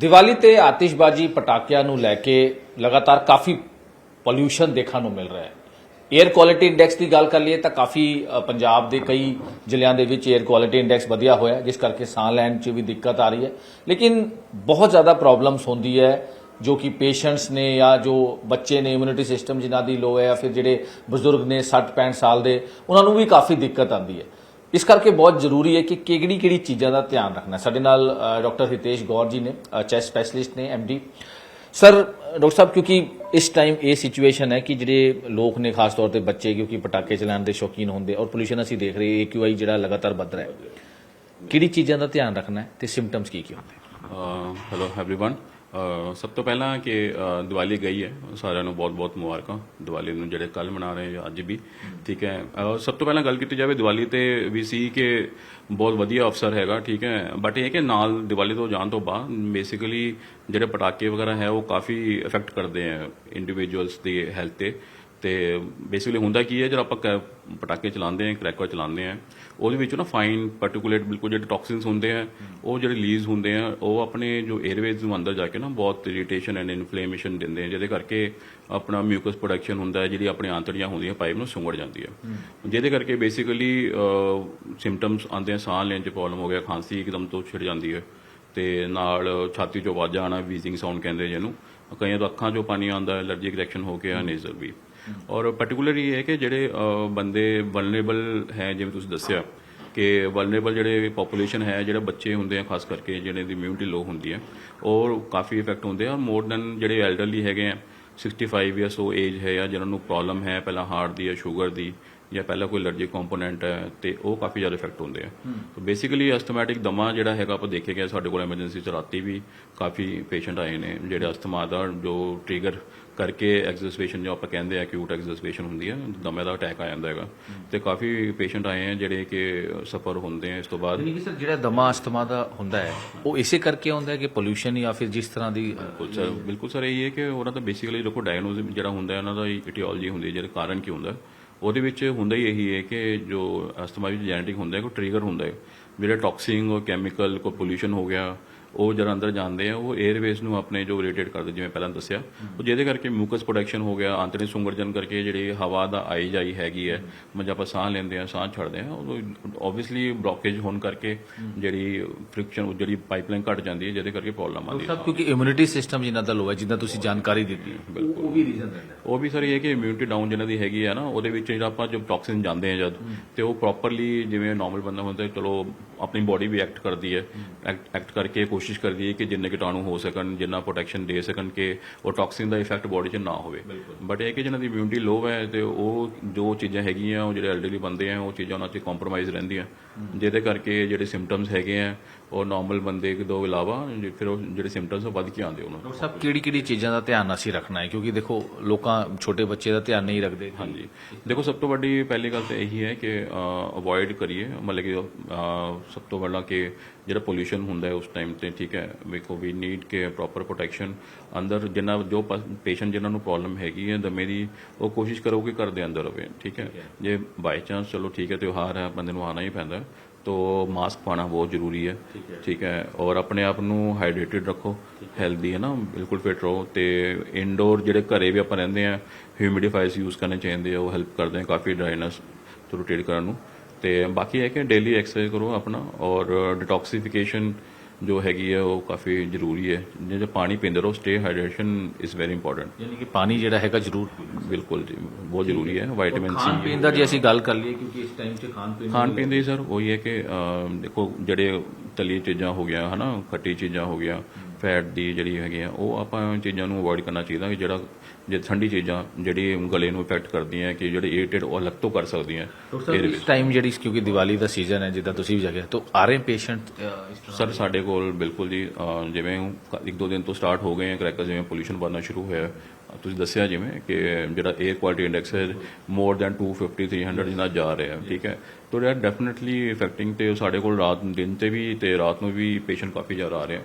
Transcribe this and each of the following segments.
ਦੀਵਾਲੀ ਤੇ ਆਤਿਸ਼ਬਾਜ਼ੀ ਪਟਾਕਿਆਂ ਨੂੰ ਲੈ ਕੇ ਲਗਾਤਾਰ ਕਾਫੀ ਪੋਲਿਊਸ਼ਨ ਦੇਖਣ ਨੂੰ ਮਿਲ ਰਿਹਾ ਹੈ। 에ਅਰ ਕੁਆਲਿਟੀ ਇੰਡੈਕਸ ਦੀ ਗੱਲ ਕਰ ਲਈਏ ਤਾਂ ਕਾਫੀ ਪੰਜਾਬ ਦੇ ਕਈ ਜ਼ਿਲ੍ਹਿਆਂ ਦੇ ਵਿੱਚ 에ਅਰ ਕੁਆਲਿਟੀ ਇੰਡੈਕਸ ਵਧਿਆ ਹੋਇਆ ਜਿਸ ਕਰਕੇ ਸਾਹ ਲੈਣ 'ਚ ਵੀ ਦਿੱਕਤ ਆ ਰਹੀ ਹੈ। ਲੇਕਿਨ ਬਹੁਤ ਜ਼ਿਆਦਾ ਪ੍ਰੋਬਲਮਸ ਹੁੰਦੀ ਹੈ ਜੋ ਕਿ ਪੇਸ਼ੈਂਟਸ ਨੇ ਜਾਂ ਜੋ ਬੱਚੇ ਨੇ ਇਮਿਊਨਿਟੀ ਸਿਸਟਮ ਜਿਨ੍ਹਾਂ ਦੀ ਲੋ ਹੈ ਜਾਂ ਫਿਰ ਜਿਹੜੇ ਬਜ਼ੁਰਗ ਨੇ 60 65 ਸਾਲ ਦੇ, ਉਹਨਾਂ ਨੂੰ ਵੀ ਕਾਫੀ ਦਿੱਕਤ ਆਉਂਦੀ ਹੈ। ਇਸ ਕਰਕੇ ਬਹੁਤ ਜ਼ਰੂਰੀ ਹੈ ਕਿ ਕਿਹੜੀ ਕਿਹੜੀ ਚੀਜ਼ਾਂ ਦਾ ਧਿਆਨ ਰੱਖਣਾ ਹੈ। ਸਾਡੇ ਨਾਲ ਡਾਕਟਰ ਹਿਤੇਸ਼ ਗੌਰ ਜੀ ਨੇ ਚੈਸਟ ਸਪੈਸ਼ਲਿਸਟ ਨੇ ਐਮਡੀ ਸਰ ਡਾਕਟਰ ਸਾਹਿਬ ਕਿਉਂਕਿ ਇਸ ਟਾਈਮ ਇਹ ਸਿਚੁਏਸ਼ਨ ਹੈ ਕਿ ਜਿਹੜੇ ਲੋਕ ਨੇ ਖਾਸ ਤੌਰ ਤੇ ਬੱਚੇ ਕਿਉਂਕਿ ਪਟਾਕੇ ਚਲਾਉਣ ਦੇ ਸ਼ੌਕੀਨ ਹੁੰਦੇ ਔਰ ਪੋਲੂਸ਼ਨ ਅਸੀਂ ਦੇਖ ਰਹੇ ਏਕਿਊਆਈ ਜਿਹੜਾ ਲਗਾਤਾਰ ਵੱਧ ਰਿਹਾ ਹੈ ਕਿਹੜੀ ਚੀਜ਼ਾਂ ਦਾ ਧਿਆਨ ਰੱਖਣਾ ਹੈ ਤੇ ਸਿੰਪਟਮਸ ਕੀ ਕੀ ਹੁੰਦੇ ਹੈਲੋ एवरीवन ਸਭ ਤੋਂ ਪਹਿਲਾਂ ਕਿ ਦੀਵਾਲੀ ਗਈ ਹੈ ਸਾਰਿਆਂ ਨੂੰ ਬਹੁਤ-ਬਹੁਤ ਮੁਬਾਰਕਾਂ। ਦੀਵਾਲੀ ਨੂੰ ਜਿਹੜੇ ਕੱਲ ਮਨਾ ਰਹੇ ਆ, ਅੱਜ ਵੀ। ਠੀਕ ਹੈ। ਸਭ ਤੋਂ ਪਹਿਲਾਂ ਗੱਲ ਕੀਤੀ ਜਾਵੇ ਦੀਵਾਲੀ ਤੇ ਵੀ ਸੀ ਕਿ ਬਹੁਤ ਵਧੀਆ ਅਫਸਰ ਹੈਗਾ ਠੀਕ ਹੈ। ਬਟ ਇਹ ਕਿ ਨਾਲ ਦੀਵਾਲੀ ਤੋਂ ਜਾਣ ਤੋਂ ਬਾਅਦ ਬੇਸਿਕਲੀ ਜਿਹੜੇ ਪਟਾਕੇ ਵਗੈਰਾ ਹੈ ਉਹ ਕਾਫੀ ਇਫੈਕਟ ਕਰਦੇ ਆ ਇੰਡੀਵਿਜੂਅਲਸ ਦੀ ਹੈਲਥ ਤੇ। ਤੇ ਬੇਸਿਕਲੀ ਹੁੰਦਾ ਕੀ ਹੈ, ਜਦੋਂ ਆਪਾਂ ਕ- ਪਟਾਕੇ ਚਲਾਉਂਦੇ ਆ ਕ੍ਰੈਕਰ ਚਲਾਉਂਦੇ ਆ ਉਹਦੇ ਵਿੱਚ ਨਾ ਫਾਈਨ ਪਾਰਟਿਕੂਲੇਟ ਬਿਲਕੁਲ ਜਿਹੜੇ ਟੌਕਸਿਨਸ ਹੁੰਦੇ ਆ, ਉਹ ਜਿਹੜੇ ਰਿਲੀਜ਼ ਹੁੰਦੇ ਆ, ਉਹ ਆਪਣੇ ਜੋ 에ਅਰਵੇਜ਼ ਨੂੰ ਅੰਦਰ ਜਾ ਕੇ ਨਾ ਬਹੁਤ ਇਰੀਟੇਸ਼ਨ ਐਂਡ ਇਨਫਲੇਮੇਸ਼ਨ ਦਿੰਦੇ ਆ, ਜਿਹਦੇ ਕਰਕੇ ਆਪਣਾ ਮਿਊਕਸ ਪ੍ਰੋਡਕਸ਼ਨ ਹੁੰਦਾ ਹੈ, ਜਿਹੜੀ ਆਪਣੇ ਆਂਤੜੀਆਂ ਹੁੰਦੀਆਂ ਪਾਈਪ ਨੂੰ ਸੁੰਗੜ ਜਾਂਦੀ ਹੈ। ਜਿਹਦੇ ਕਰਕੇ ਬੇਸਿਕਲੀ ਸਿੰਪਟਮਸ ਆਉਂਦੇ ਆ, ਸਾਹ ਲੈਣ 'ਚ ਪ੍ਰੋਬਲਮ ਹੋ ਗਿਆ, ਖਾਂਸੀ ਇੱਕਦਮ ਤੋਂ ਛਿੜ ਜਾਂਦੀ ਹੈ, ਤੇ ਨਾਲ ਛਾਤੀ 'ਚੋਂ ਆਵਾਜ਼ਾਂ ਆਉਣਾ ਵੀਜ਼ਿੰਗ ਸਾਊਂਡ ਕਹਿੰਦੇ ਜਿਹਨੂੰ, ਕਈਆਂ ਤੋਂ ਅੱਖਾਂ 'ਚੋਂ ਪਾਣੀ ਆਉਂਦਾ ਹੈ ਅਲਰਜੀਕ ਰਿਐਕਸ਼ਨ ਹੋ ਕੇ ਆ ਨੇਜ਼ਲ ਵੀ। ਔਰ ਪਾਰਟਿਕੂਲਰਲੀ ਇਹ ਹੈ ਕਿ ਜਿਹੜੇ ਬੰਦੇ ਵਲਨਰੇਬਲ ਹੈ, ਜਿਵੇਂ ਤੁਸੀਂ ਦੱਸਿਆ ਕਿ ਵਲਨਰੇਬਲ ਜਿਹੜੇ ਪੋਪੂਲੇਸ਼ਨ ਹੈ, ਜਿਹੜੇ ਬੱਚੇ ਹੁੰਦੇ ਆ, ਖਾਸ ਕਰਕੇ ਜਿਹੜੇ ਦੀ ਇਮਿਊਨਿਟੀ ਲੋ ਹੁੰਦੀ ਹੈ ਔਰ ਕਾਫੀ ਇਫੈਕਟ ਹੁੰਦੇ ਆ। ਮੋਰ ਦੈਨ ਜਿਹੜੇ ਐਲਡਰਲੀ ਹੈਗੇ ਆ 65 ਇਅਰਸ ਉਹ ਏਜ ਹੈ ਜਾਂ ਜਿਹਨਾਂ ਨੂੰ ਪ੍ਰੋਬਲਮ ਹੈ, ਪਹਿਲਾਂ ਹਾਰਟ ਦੀ ਜਾਂ ਸ਼ੂਗਰ ਦੀ ਜਾਂ ਪਹਿਲਾਂ ਕੋਈ ਅਲਰਜੀ ਕੰਪੋਨੈਂਟ ਹੈ ਤੇ ਉਹ ਕਾਫੀ ਜ਼ਿਆਦਾ ਇਫੈਕਟ ਹੁੰਦੇ ਆ। ਸੋ ਬੇਸਿਕਲੀ ਅਸਥਮੈਟਿਕ ਦਮਾ ਜਿਹੜਾ ਹੈਗਾ ਆਪਾਂ ਦੇਖਿਆ ਗਿਆ ਸਾਡੇ ਕੋਲ ਐਮਰਜੈਂਸੀ ਚ ਰਾਤੀ ਵੀ ਕਾਫੀ ਪੇਸ਼ੈਂਟ ਆਏ ਨੇ ਜਿਹੜੇ ਅਸਥਮਾ ਦਾ ਜੋ ਟ੍ਰਿਗਰ ਕਰਕੇ ਐਗਜ਼ਸਪੇਸ਼ਨ ਜੋ ਆਪਾਂ ਕਹਿੰਦੇ ਆ ਅਕਿਊਟ ਐਗਜ਼ਸਪੇਸ਼ਨ ਹੁੰਦੀ ਹੈ ਦਮੇ ਦਾ ਅਟੈਕ ਆ ਜਾਂਦਾ ਹੈਗਾ। ਤੇ ਕਾਫੀ ਪੇਸ਼ੈਂਟ ਆਏ ਆ ਜਿਹੜੇ ਕਿ ਸਫਰ ਹੁੰਦੇ ਆ ਇਸ ਤੋਂ ਬਾਅਦ। ਕਿ ਸਰ ਜਿਹੜਾ ਦਮਾ ਅਸਥਮਾ ਦਾ ਹੁੰਦਾ ਹੈ ਉਹ ਇਸੇ ਕਰਕੇ ਹੁੰਦਾ ਹੈ ਕਿ ਪੋਲੂਸ਼ਨ ਜਾਂ ਫਿਰ ਜਿਸ ਤਰ੍ਹਾਂ ਦੀ ਬਿਲਕੁਲ ਸਰ ਬਿਲਕੁਲ ਸਰ ਇਹ ਹੈ ਕਿ ਉਹਨਾਂ ਦਾ ਬੇਸਿਕਲੀ ਦੇਖੋ ਡਾਇਗਨੋਸਿਸ ਜਿਹੜਾ ਹੁੰਦਾ ਹੈ ਉਹਨਾਂ ਦਾ ਇਟੀਓਲੋਜੀ ਹੁੰਦੀ ਹੈ ਜਿਹੜਾ ਕਾਰਨ ਕੀ ਹੁੰਦਾ। ਹੈ। ਉਹਦੇ ਵਿੱਚ ਹੁੰਦਾ ਹੀ ਇਹੀ ਹੈ ਕਿ ਜੋ ਅਸਥਮਾ ਵਿੱਚ ਜੈਨੇਟਿਕ ਹੁੰਦਾ ਹੈ, ਕੋਈ ਟ੍ਰਿਗਰ ਹੁੰਦਾ ਹੈ। ਜਿਹੜਾ ਟੌਕਸਿੰਗ ਔਰ ਕੈਮੀਕਲ ਕੋਈ ਪੋਲੂਸ਼ਨ ਹੋ ਗਿਆ ਉਹ ਜਦ ਅੰਦਰ ਜਾਂਦੇ ਆ ਉਹ 에ਅਰਵੇਜ਼ ਨੂੰ ਆਪਣੇ ਜੋ ਇਰੀਟੇਟ ਕਰਦੇ ਜਿਵੇਂ ਪਹਿਲਾਂ ਦੱਸਿਆ। ਉਹ ਜਿਹਦੇ ਕਰਕੇ ਮਿਊਕਸ ਪ੍ਰੋਡਕਸ਼ਨ ਹੋ ਗਿਆ ਆਂਤਰਿਕ ਸੁੰਗੜਜਨ ਕਰਕੇ ਜਿਹੜੀ ਹਵਾ ਦਾ ਆਈ ਜਾਈ ਹੈਗੀ ਹੈ ਮਤਲਬ ਆਪਾਂ ਸਾਹ ਲੈਂਦੇ ਆ ਸਾਹ ਛੱਡਦੇ ਆ ਉਹ ਆਬਵੀਅਸਲੀ ਬਲੌਕੇਜ ਹੋਣ ਕਰਕੇ ਜਿਹੜੀ ਫ੍ਰਿਕਸ਼ਨ ਜਿਹੜੀ ਪਾਈਪਲਾਈਨ ਘਟ ਜਾਂਦੀ ਹੈ ਜਿਹਦੇ ਕਰਕੇ ਪ੍ਰੋਬਲਮ ਆਉਂਦੀ ਹੈ। ਸਭ ਕਿਉਂਕਿ ਇਮਿਊਨਿਟੀ ਸਿਸਟਮ ਜਿਨ੍ਹਾਂ ਦਾ ਲੋ ਹੈ ਜਿੱਦਾਂ ਤੁਸੀਂ ਜਾਣਕਾਰੀ ਦਿੱਤੀ। ਉਹ ਉਹ ਵੀ ਰੀਜ਼ਨ ਹੈ। ਉਹ ਵੀ ਸਰ ਇਹ ਹੈ ਕਿ ਇਮਿਊਨਿਟੀ ਡਾਊਨ ਜਿਹਨਾਂ ਦੀ ਹੈਗੀ ਹੈ ਨਾ ਉਹਦੇ ਵਿੱਚ ਜਿਹੜਾ ਆਪਾਂ ਜਦ ਟੌਕਸਿਨ ਜਾਂਦੇ ਆ ਜਦ ਤੇ ਉਹ ਪ੍ਰੋਪਰਲੀ ਜਿਵੇਂ ਨਾਰਮਲ ਬੰਦਾ ਹੁੰਦਾ ਹੈ, ਚਲੋ ਆਪਣੀ ਬੋਡੀ ਵੀ ਐਕਟ ਕਰਦੀ ਹੈ। ਐਕਟ ਕਰਕੇ ਕੋਸ਼ਿਸ਼ ਕਰਦੀ ਹੈ ਕਿ ਜਿੰਨੇ ਕੀਟਾਣੂ ਹੋ ਸਕਣ ਜਿੰਨਾ ਪ੍ਰੋਟੈਕਸ਼ਨ ਦੇ ਸਕਣ ਕਿ ਉਹ ਟੌਕਸਿਨ ਦਾ ਇਫੈਕਟ ਬੋਡੀ 'ਚ ਨਾ ਹੋਵੇ। ਬਟ ਇਹ ਕਿ ਜਿਹਨਾਂ ਦੀ ਇਮਿਊਨਿਟੀ ਲੋ ਹੈ ਤੇ ਉਹ ਜੋ ਚੀਜ਼ਾਂ ਹੈਗੀਆਂ ਉਹ ਜਿਹੜੇ ਐਲਡਰਲੀ ਬੰਦੇ ਆ ਉਹ ਚੀਜ਼ਾਂ ਉਹਨਾਂ 'ਚ ਕੰਪਰੋਮਾਈਜ਼ ਰਹਿੰਦੀਆਂ। ਜਿਹਦੇ ਕਰਕੇ ਜਿਹੜੇ ਸਿੰਪਟਮਸ ਹੈਗੇ ਆ ਉਹ ਨਾਰਮਲ ਬੰਦੇ ਤੋਂ ਇਲਾਵਾ ਫਿਰ ਉਹ ਜਿਹੜੇ ਸਿੰਪਟਮਸ ਉਹ ਵੱਧ ਕੇ ਆਉਂਦੇ ਉਹਨਾਂ ਨੂੰ। ਸਾਹਿਬ ਕਿਹੜੀ ਕਿਹੜੀ ਚੀਜ਼ਾਂ ਦਾ ਧਿਆਨ ਅਸੀਂ ਰੱਖਣਾ ਹੈ? ਕਿਉਂਕਿ ਦੇਖੋ ਲੋਕਾਂ ਛੋਟੇ ਬੱਚੇ ਦਾ ਧਿਆਨ ਨਹੀਂ ਰੱਖਦੇ। ਹਾਂਜੀ। ਦੇਖੋ ਸਭ ਤੋਂ ਵੱਡੀ ਪਹਿਲੀ ਗੱਲ ਤਾਂ ਇਹੀ ਹੈ ਕਿ ਅਵੋਇਡ ਕਰੀਏ। ਮਤਲਬ ਕਿ ਸਭ ਤੋਂ ਵੱਡਾ ਕਿ ਜਿਹੜਾ ਪੋਲੂਸ਼ਨ ਹੁੰਦਾ ਹੈ ਉਸ ਟਾਈਮ ਤੇ ਠੀਕ ਹੈ ਵੇਖੋ ਵੀ ਨੀਡ ਕੇ ਪ੍ਰੋਪਰ ਪ੍ਰੋਟੈਕਸ਼ਨ ਅੰਦਰ ਜਿੰਨਾ ਜੋ ਪੇਸ਼ੈਂਟ ਜਿਨ੍ਹਾਂ ਨੂੰ ਪ੍ਰੋਬਲਮ ਹੈਗੀ ਹੈ ਦਮੇ ਦੀ ਉਹ ਕੋਸ਼ਿਸ਼ ਕਰੋ ਕਿ ਘਰ ਦੇ ਅੰਦਰ ਹੋਵੇ ਠੀਕ ਹੈ। ਜੇ ਬਾਈ ਚਾਂਸ ਚਲੋ ਠੀਕ ਹੈ ਤਿਉਹਾਰ ਹੈ ਬੰਦੇ ਨੂੰ ਆਣਾ ਹੀ ਪੈਂਦਾ ਤੋ ਮਾਸਕ ਪਾਣਾ ਬਹੁਤ ਜ਼ਰੂਰੀ ਹੈ ਠੀਕ ਹੈ। ਔਰ ਆਪਣੇ ਆਪ ਨੂੰ ਹਾਈਡਰੇਟਿਡ ਰੱਖੋ ਹੈਲਦੀ ਹੈ। ਨਾ ਬਿਲਕੁਲ ਫਿਟ ਰਹੋ ਤੇ ਇਨਡੋਰ ਜਿਹੜੇ ਘਰੇ ਵੀ ਆਪਾਂ ਰਹਿੰਦੇ ਆ ਹਿਊਮਿਡੀਫਾਇਰਸ ਯੂਜ਼ ਕਰਨੇ ਚਾਹੀਦੇ ਆ ਉਹ ਹੈਲਪ ਕਰਦੇ ਆ ਕਾਫੀ ਡਰਾਈਨੈਸ ਤੋਂ ਰੋਟੇਟ ਕਰਨ ਨੂੰ। ਤੇ ਬਾਕੀ ਹੈ ਕਿ ਡੇਲੀ ਐਕਸਰਸਾਈਜ਼ ਕਰੋ ਆਪਣਾ ਔਰ ਡਿਟੌਕਸੀਫਿਕੇਸ਼ਨ ਜੋ ਹੈਗੀ ਹੈ ਉਹ ਕਾਫੀ ਜ਼ਰੂਰੀ ਹੈ। ਜੇ ਪਾਣੀ ਪੀਂਦੇ ਰਹੋ stay hydration is very important ਯਾਨੀ ਕਿ ਪਾਣੀ ਜਿਹੜਾ ਹੈਗਾ ਜ਼ਰੂਰ ਬਿਲਕੁਲ ਜੀ ਬਹੁਤ ਜ਼ਰੂਰੀ ਹੈ। ਵਿਟਾਮਿਨ ਖਾਣ ਸੀ ਪੀਣ ਦਾ ਜੇ ਅਸੀਂ ਗੱਲ ਕਰ ਲਈਏ ਕਿਉਂਕਿ ਇਸ ਟਾਈਮ 'ਚ ਖਾਣ ਪੀਣ ਖਾਣ ਪੀਣ ਦੀ ਸਰ ਉਹੀ ਹੈ ਕਿ ਦੇਖੋ ਜਿਹੜੇ ਤਲੀ ਚੀਜ਼ਾਂ ਹੋ ਗਿਆ ਹਨਾ ਖੱਟੀ ਚੀਜ਼ਾਂ ਹੋ ਗਿਆ ਫੈਟ ਦੀ ਜਿਹੜੀ ਹੈਗੀ ਆ ਉਹ ਆਪਾਂ ਚੀਜ਼ਾਂ ਨੂੰ ਅਵੋਇਡ ਕਰਨਾ ਚਾਹੀਦਾ ਕਿ ਜਿਹੜਾ ਜੇ ਠੰਡੀ ਚੀਜ਼ਾਂ ਜਿਹੜੀ ਗਲੇ ਨੂੰ ਇਫੈਕਟ ਕਰਦੀਆਂ ਕਿ ਜਿਹੜੇ ਇਰੀਟੇਟ ਉਹ ਅਲੱਗ ਤੋਂ ਕਰ ਸਕਦੀਆਂ ਇਸ ਟਾਈਮ ਜਿਹੜੀ ਕਿਉਂਕਿ ਦੀਵਾਲੀ ਦਾ ਸੀਜ਼ਨ ਹੈ ਜਿੱਦਾਂ ਤੁਸੀਂ ਵੀ ਜਗ੍ਹਾ ਤੋਂ ਆ ਰਹੇ ਪੇਸ਼ੈਂਟ ਸਰ ਸਾਡੇ ਕੋਲ ਬਿਲਕੁਲ ਜੀ ਜਿਵੇਂ ਇੱਕ ਦੋ ਦਿਨ ਤੋਂ ਸਟਾਰਟ ਹੋ ਗਏ ਆ ਕਰੈਕਰ ਜਿਵੇਂ ਪੋਲੂਸ਼ਨ ਵਧਣਾ ਸ਼ੁਰੂ ਹੋਇਆ ਹੈ। ਤੁਸੀਂ ਦੱਸਿਆ ਜਿਵੇਂ ਕਿ ਜਿਹੜਾ 에ਅਰ ਕੁਆਲਿਟੀ ਇੰਡੈਕਸ ਹੈ ਮੋਰ ਦੈਨ 250 300 ਜਿੰਨਾ ਜਾ ਰਿਹਾ ਹੈ ਠੀਕ ਹੈ? ਤੋ ਇਹ ਡੈਫੀਨਿਟਲੀ ਇਫੈਕਟਿੰਗ ਤੇ ਸਾਡੇ ਕੋਲ ਰਾਤ ਨੂੰ ਦਿਨ ਤੇ ਵੀ ਤੇ ਰਾਤ ਨੂੰ ਵੀ ਪੇਸ਼ੈਂਟ ਕਾਫੀ ਜ਼ਿਆਦਾ ਆ ਰਹੇ ਆ।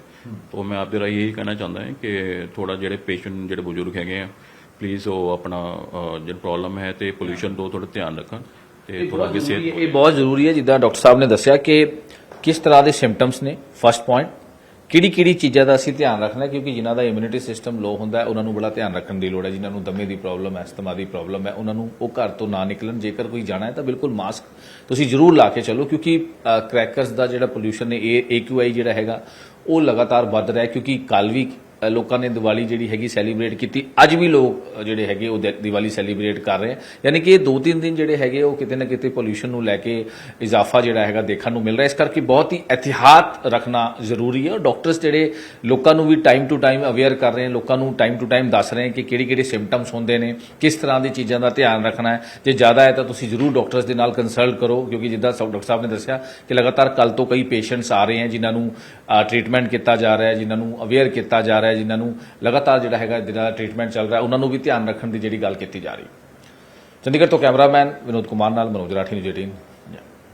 ਤੋ ਮੈਂ ਆਪਦੇ ਰਾਹੀਂ ਇਹੀ ਕਹਿਣਾ ਚਾਹੁੰਦਾ ਹਾਂ ਕਿ ਥੋੜਾ ਜਿਹੜੇ ਪੇਸ਼ੈਂਟ ਜਿਹੜੇ ਬਜ਼ੁਰਗ ਹੈਗੇ ਆ ਪਲੀਜ਼ ਉਹ ਆਪਣਾ ਜਿਹੜਾ ਪ੍ਰੋਬਲਮ ਹੈ ਤੇ ਪੋਲੂਸ਼ਨ ਤੋਂ ਥੋੜਾ ਧਿਆਨ ਰੱਖਣ ਤੇ ਥੋੜਾ ਅੱਗੇ ਸਿਹਤ ਇਹ ਬਹੁਤ ਜ਼ਰੂਰੀ ਹੈ ਜਿੱਦਾਂ ਡਾਕਟਰ ਸਾਹਿਬ ਨੇ ਦੱਸਿਆ ਕਿ ਕਿਸ ਤਰ੍ਹਾਂ ਦੇ ਸਿੰਪਟਮਸ ਨੇ ਫਸਟ ਪੁਆਇੰਟ ਕਿਹੜੀ ਕਿਹੜੀ ਚੀਜ਼ਾਂ ਦਾ ਅਸੀਂ ਧਿਆਨ ਰੱਖਣਾ, ਕਿਉਂਕਿ ਜਿਨ੍ਹਾਂ ਦਾ ਇਮਿਊਨਿਟੀ ਸਿਸਟਮ ਲੋ ਹੁੰਦਾ ਹੈ, ਉਹਨਾਂ ਨੂੰ ਬੜਾ ਧਿਆਨ ਰੱਖਣ ਦੀ ਲੋੜ ਹੈ। ਜਿਨ੍ਹਾਂ ਨੂੰ ਦਮੇ ਦੀ ਪ੍ਰੋਬਲਮ ਹੈ, ਅਸਥਮਾ ਦੀ ਪ੍ਰੋਬਲਮ ਹੈ, ਉਹਨਾਂ ਨੂੰ ਉਹ ਘਰ ਤੋਂ ਨਾ ਨਿਕਲਣ। ਜੇਕਰ ਕੋਈ ਜਾਣਾ ਹੈ ਤਾਂ ਬਿਲਕੁਲ ਮਾਸਕ ਤੁਸੀਂ ਜ਼ਰੂਰ ਲਾ ਕੇ ਚੱਲੋ, ਕਿਉਂਕਿ ਕ੍ਰੈਕਰਸ ਦਾ ਜਿਹੜਾ ਪੋਲੂਸ਼ਨ ਹੈ, ਇਹ AQI ਜਿਹੜਾ ਹੈਗਾ, ਉਹ ਲਗਾਤਾਰ ਵੱਧ ਰਿਹਾ ਕਿਉਂਕਿ ਕੱਲ ਵੀ ਲੋਕਾਂ ਨੇ ਦੀਵਾਲੀ ਜਿਹੜੀ ਹੈਗੀ ਸੈਲੀਬ੍ਰੇਟ ਕੀਤੀ। ਅੱਜ ਵੀ ਲੋਕ ਜਿਹੜੇ ਹੈਗੇ ਉਹ ਦਿ- ਦੀਵਾਲੀ ਸੈਲੀਬ੍ਰੇਟ ਕਰ ਰਹੇ ਆ। ਯਾਨੀ ਕਿ ਇਹ ਦੋ ਤਿੰਨ ਦਿਨ ਜਿਹੜੇ ਹੈਗੇ ਉਹ ਕਿਤੇ ਨਾ ਕਿਤੇ ਪੋਲੂਸ਼ਨ ਨੂੰ ਲੈ ਕੇ ਇਜ਼ਾਫਾ ਜਿਹੜਾ ਹੈਗਾ ਦੇਖਣ ਨੂੰ ਮਿਲ ਰਿਹਾ। ਇਸ ਕਰਕੇ ਬਹੁਤ ਹੀ ਇhtiyਾਤ ਰੱਖਣਾ ਜ਼ਰੂਰੀ ਹੈ। ਔਰ ਡਾਕਟਰਸ ਜਿਹੜੇ ਲੋਕਾਂ ਨੂੰ ਵੀ ਟਾਈਮ ਟੂ ਟਾਈਮ ਅਵੇਅਰ ਕਰ ਰਹੇ ਨੇ ਲੋਕਾਂ ਨੂੰ ਟਾਈਮ ਟੂ ਟਾਈਮ ਦੱਸ ਰਹੇ ਕਿ ਕਿਹੜੀ ਕਿਹੜੇ ਸਿੰਪਟਮਸ ਹੁੰਦੇ ਨੇ, ਕਿਸ ਤਰ੍ਹਾਂ ਦੀ ਚੀਜ਼ਾਂ ਦਾ ਧਿਆਨ ਰੱਖਣਾ ਹੈ। ਜੇ ਜ਼ਿਆਦਾ ਹੈ ਤਾਂ ਤੁਸੀਂ ਜ਼ਰੂਰ ਡਾਕਟਰਸ ਦੇ ਨਾਲ ਕੰਸਲਟ ਕਰੋ, ਕਿਉਂਕਿ ਜਿੱਦਾਂ ਡਾਕਟਰ ਸਾਹਿਬ ਨੇ ਦੱਸਿਆ ਕਿ ਲਗਾਤਾਰ ਕੱਲ ਤੋਂ ਕਈ ਪੇਸ਼ੈਂਟਸ ਆ ਰਹੇ ਹਨ ਜਿਨ੍ਹਾਂ ਨੂੰ ਟ੍ਰੀਟਮੈਂਟ ਕੀਤਾ ਜਾ ਰਿਹਾ ਹੈ, ਜਿਨ੍ਹਾਂ ਨੂੰ ਅਵੇਅਰ ਕੀਤਾ ਜਾ ਰਿਹਾ ਹੈ, ਜਿਨ੍ਹਾਂ ਨੂੰ ਲਗਾਤਾਰ ਜਿਹੜਾ ਹੈਗਾ ਜਿਹੜਾ ਟ੍ਰੀਟਮੈਂਟ ਚੱਲ ਰਿਹਾ, ਉਹਨਾਂ ਨੂੰ ਵੀ ਧਿਆਨ ਰੱਖਣ ਦੀ ਜਿਹੜੀ ਗੱਲ ਕੀਤੀ ਜਾ ਰਹੀ। ਚੰਡੀਗੜ੍ਹ ਤੋਂ ਕੈਮਰਾਮੈਨ ਵਿਨੋਦ ਕੁਮਾਰ ਨਾਲ ਮਨੋਜ ਰਾਠੀ ਨਿਊਜ਼ 18